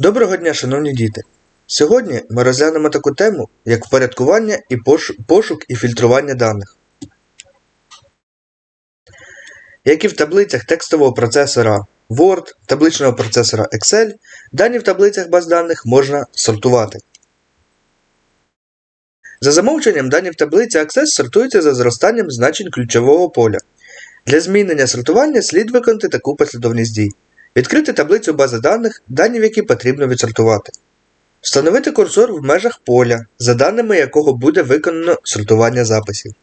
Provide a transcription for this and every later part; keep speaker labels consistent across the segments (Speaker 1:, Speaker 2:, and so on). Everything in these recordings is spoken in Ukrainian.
Speaker 1: Доброго дня, шановні діти! Сьогодні ми розглянемо таку тему, як впорядкування і пошук і фільтрування даних. Як і в таблицях текстового процесора Word, табличного процесора Excel, дані в таблицях баз даних можна сортувати. За замовченням дані в таблиці Access сортуються за зростанням значень ключового поля. Для змінення сортування слід виконати таку послідовність дій. Відкрити таблицю бази даних, дані в якій потрібно відсортувати. Встановити курсор в межах поля, за даними якого буде виконано сортування записів.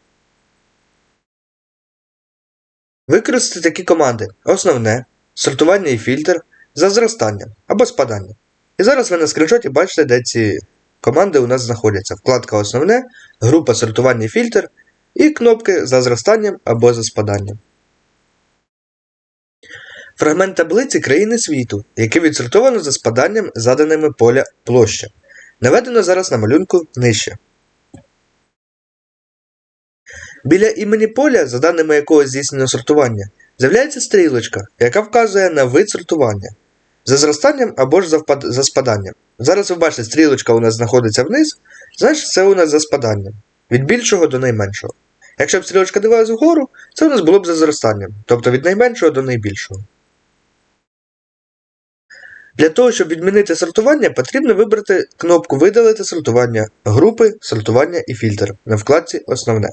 Speaker 1: Використати такі команди основне, сортування і фільтр за зростанням або спаданням. І зараз ви на скріншоті бачите, де ці команди у нас знаходяться. Вкладка Основне, група сортування і фільтр і кнопки за зростанням або за спаданням. Фрагмент таблиці країни світу, який відсортовано за спаданням заданими поля площа. Наведено зараз на малюнку нижче. Біля імені поля, за даними якого здійснено сортування, з'являється стрілочка, яка вказує на вид сортування за зростанням або ж за, впад... за спаданням. Зараз ви бачите, стрілочка у нас знаходиться вниз, значить це у нас за спаданням. Від більшого до найменшого. Якщо б стрілочка дивилась вгору, це у нас було б за зростанням, тобто від найменшого до найбільшого. Для того, щоб відмінити сортування, потрібно вибрати кнопку Видалити сортування, групи, сортування і фільтр на вкладці Основне.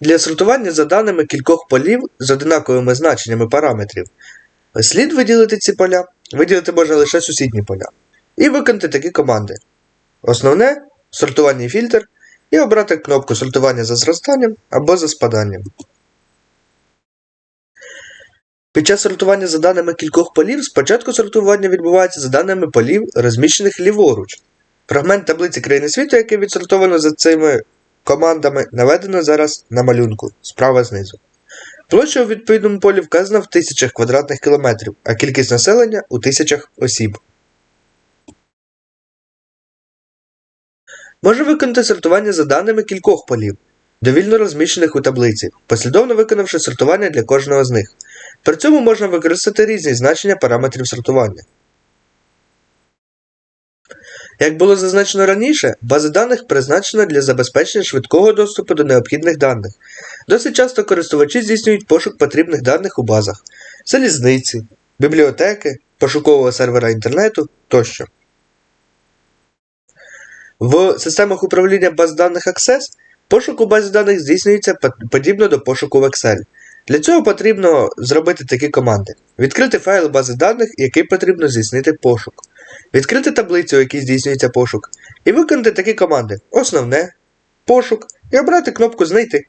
Speaker 1: Для сортування за даними кількох полів з одинаковими значеннями параметрів слід виділити ці поля, виділити можна лише сусідні поля, і виконати такі команди: Основне, сортування і фільтр, і обрати кнопку сортування за зростанням або за спаданням. Під час сортування за даними кількох полів спочатку сортування відбувається за даними полів, розміщених ліворуч. Фрагмент таблиці країни світу, який відсортовано за цими командами, наведено зараз на малюнку справа знизу. Площа у відповідному полі вказана в тисячах квадратних кілометрів, а кількість населення у тисячах осіб. Можна виконати сортування за даними кількох полів, довільно розміщених у таблиці, послідовно виконавши сортування для кожного з них. При цьому можна використати різні значення параметрів сортування. Як було зазначено раніше, база даних призначена для забезпечення швидкого доступу до необхідних даних. Досить часто користувачі здійснюють пошук потрібних даних у базах, залізниці, бібліотеки, пошукового сервера інтернету тощо. В системах управління баз даних Access пошук у базі даних здійснюється подібно до пошуку в Excel. Для цього потрібно зробити такі команди: відкрити файл бази даних, який потрібно здійснити пошук, відкрити таблицю, у якій здійснюється пошук, і виконати такі команди: Основне, пошук і обрати кнопку Знайти.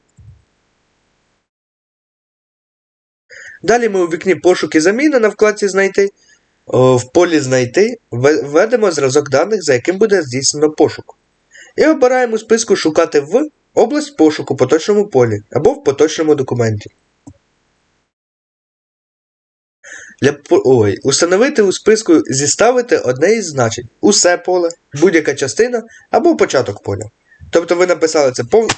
Speaker 1: Далі ми у вікні пошук і заміна на вкладці Знайти. В полі Знайти введемо зразок даних, за яким буде здійснено пошук. І обираємо списку Шукати в область пошуку в поточному полі або в поточному документі. Для ой, Установити у списку зіставити одне із значень усе поле, будь-яка частина або початок поля. Тобто ви написали це пов...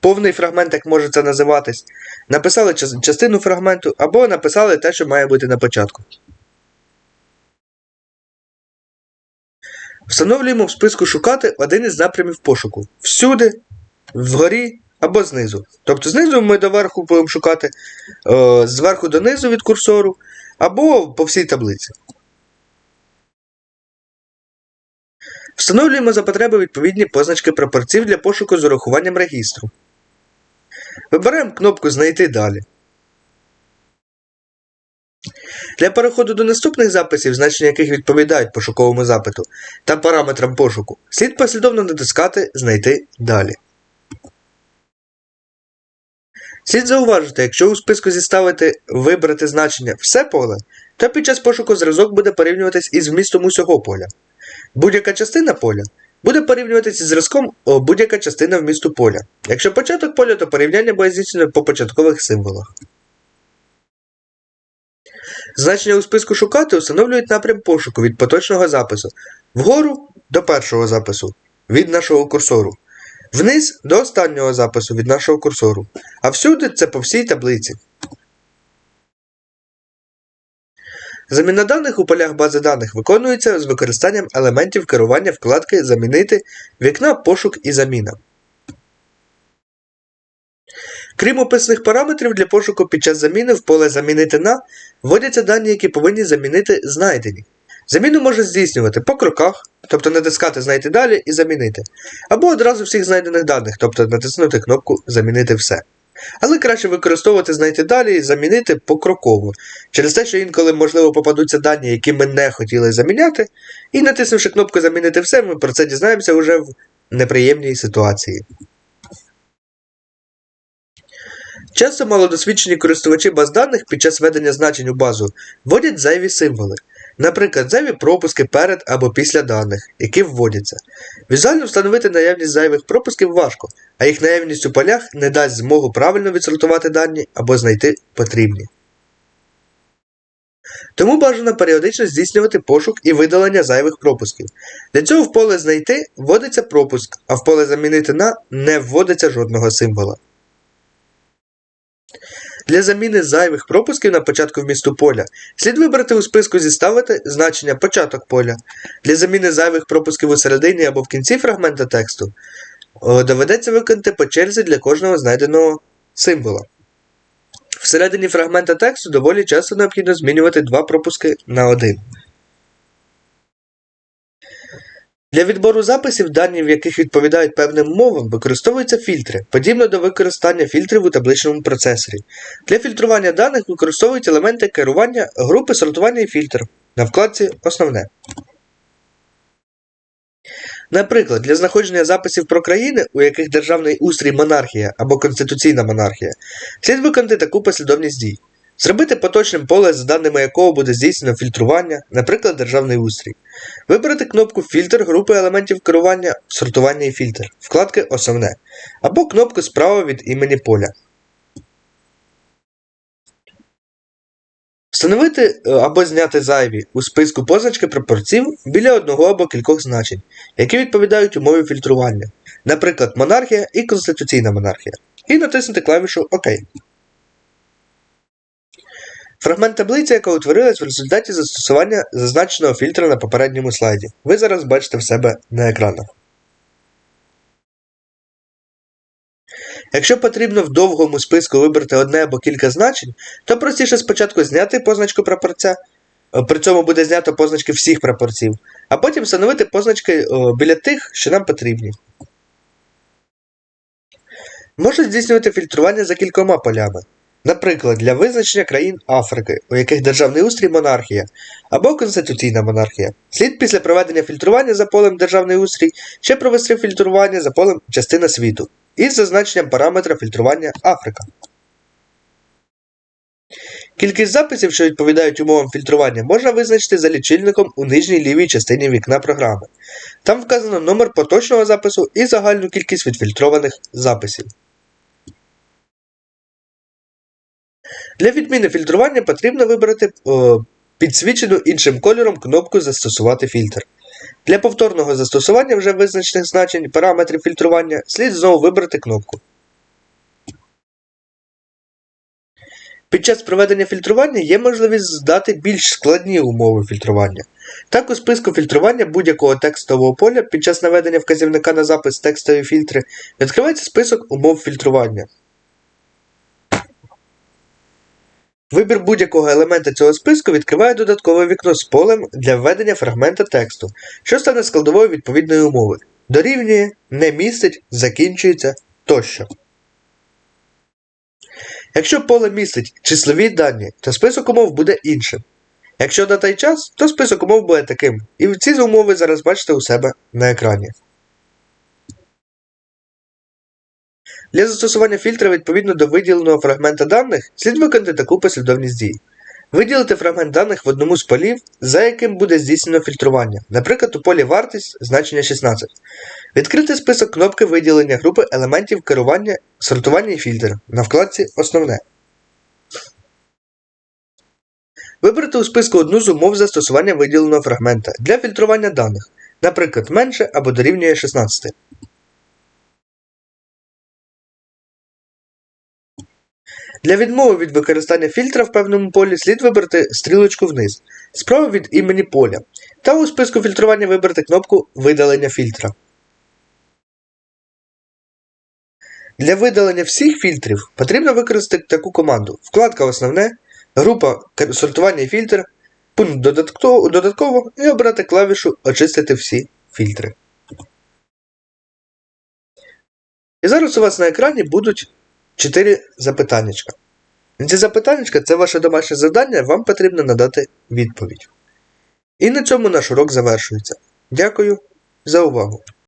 Speaker 1: повний фрагмент, як може це називатись, написали частину фрагменту, або написали те, що має бути на початку. Встановлюємо в списку шукати один із напрямів пошуку. Всюди, вгорі або знизу. Тобто знизу ми доверху будемо шукати е, зверху донизу від курсору, або по всій таблиці. Встановлюємо за потреби відповідні позначки пропорцій для пошуку з урахуванням регістру. Вибираємо кнопку Знайти далі. Для переходу до наступних записів, значення яких відповідають пошуковому запиту, та параметрам пошуку, слід послідовно натискати Знайти далі. Слід зауважити, якщо у списку зіставити вибрати значення все поле, то під час пошуку зразок буде порівнюватись із вмістом усього поля. Будь-яка частина поля буде порівнюватися із зразком будь-яка частина вмісту поля. Якщо початок поля, то порівняння буде здійснено по початкових символах. Значення у списку шукати встановлюють напрям пошуку від поточного запису вгору до першого запису від нашого курсору, вниз до останнього запису від нашого курсору, а всюди це по всій таблиці. Заміна даних у полях бази даних виконується з використанням елементів керування вкладки Замінити вікна Пошук і заміна. Крім описаних параметрів для пошуку під час заміни в поле Замінити на вводяться дані, які повинні замінити знайдені. Заміну можна здійснювати по кроках, тобто натискати Знайти далі і замінити, або одразу всіх знайдених даних, тобто натиснути кнопку Замінити все. Але краще використовувати знайти далі і замінити покроково, через те, що інколи, можливо, попадуться дані, які ми не хотіли заміняти, і натиснувши кнопку Замінити все, ми про це дізнаємося вже в неприємній ситуації. Часто малодосвідчені користувачі баз даних під час введення значень у базу вводять зайві символи, наприклад, зайві пропуски перед або після даних, які вводяться. Візуально встановити наявність зайвих пропусків важко, а їх наявність у полях не дасть змогу правильно відсортувати дані або знайти потрібні. Тому бажано періодично здійснювати пошук і видалення зайвих пропусків. Для цього в поле знайти вводиться пропуск, а в поле замінити на не вводиться жодного символа. Для заміни зайвих пропусків на початку вмісту поля слід вибрати у списку зіставити значення початок поля. Для заміни зайвих пропусків у середині або в кінці фрагмента тексту доведеться виконати по черзі для кожного знайденого символа. Всередині фрагмента тексту доволі часто необхідно змінювати два пропуски на один. Для відбору записів, дані в яких відповідають певним мовам, використовуються фільтри, подібно до використання фільтрів у табличному процесорі. Для фільтрування даних використовують елементи керування групи сортування і фільтр на вкладці Основне. Наприклад, для знаходження записів про країни, у яких державний устрій монархія або конституційна монархія, слід виконати таку послідовність дій. Зробити поточним поле, за даними якого буде здійснено фільтрування, наприклад, державний устрій. Вибрати кнопку Фільтр групи елементів керування, сортування і фільтр, вкладки Основне, або кнопку справа від імені поля. Встановити е, або зняти зайві у списку позначки прапорців біля одного або кількох значень, які відповідають умові фільтрування, наприклад, монархія і конституційна монархія, і натиснути клавішу ОК. Фрагмент таблиці, яка утворилась в результаті застосування зазначеного фільтра на попередньому слайді. Ви зараз бачите в себе на екранах. Якщо потрібно в довгому списку вибрати одне або кілька значень, то простіше спочатку зняти позначку прапорця, е, при цьому буде знято позначки всіх прапорців, а потім встановити позначки біля тих, що нам потрібні. Можна здійснювати фільтрування за кількома полями. Наприклад, для визначення країн Африки, у яких державний устрій монархія або конституційна монархія, слід після проведення фільтрування за полем державний устрій ще провести фільтрування за полем частина світу із зазначенням параметра фільтрування Африка. Кількість записів, що відповідають умовам фільтрування, можна визначити за лічильником у нижній лівій частині вікна програми. Там вказано номер поточного запису і загальну кількість відфільтрованих записів. Для відміни фільтрування потрібно вибрати о, підсвічену іншим кольором кнопку Застосувати фільтр. Для повторного застосування вже визначених значень параметрів фільтрування слід знову вибрати кнопку. Під час проведення фільтрування є можливість здати більш складні умови фільтрування. Так, у списку фільтрування будь-якого текстового поля під час наведення вказівника на запис текстові фільтри відкривається список умов фільтрування. Вибір будь-якого елемента цього списку відкриває додаткове вікно з полем для введення фрагмента тексту, що стане складовою відповідної умови. Дорівнює, не містить, закінчується тощо. Якщо поле містить числові дані, то список умов буде іншим. Якщо дата і час, то список умов буде таким. І ці умови зараз бачите у себе на екрані. Для застосування фільтра відповідно до виділеного фрагмента даних слід виконати таку послідовність дій. Виділити фрагмент даних в одному з полів, за яким буде здійснено фільтрування, наприклад, у полі вартість значення 16. Відкрити список кнопки виділення групи елементів керування, сортування і фільтр на вкладці Основне. Вибрати у списку одну з умов застосування виділеного фрагмента для фільтрування даних, наприклад, менше або дорівнює 16. Для відмови від використання фільтра в певному полі слід вибрати стрілочку вниз, справа від імені поля, та у списку фільтрування вибрати кнопку Видалення фільтра. Для видалення всіх фільтрів потрібно використати таку команду: вкладка Основне, група сортування і фільтр, пункт «Додатково» і обрати клавішу Очистити всі фільтри. І зараз у вас на екрані будуть 4 запитаннячка. Ці запитаннячка це ваше домашнє завдання, вам потрібно надати відповідь. І на цьому наш урок завершується. Дякую за увагу!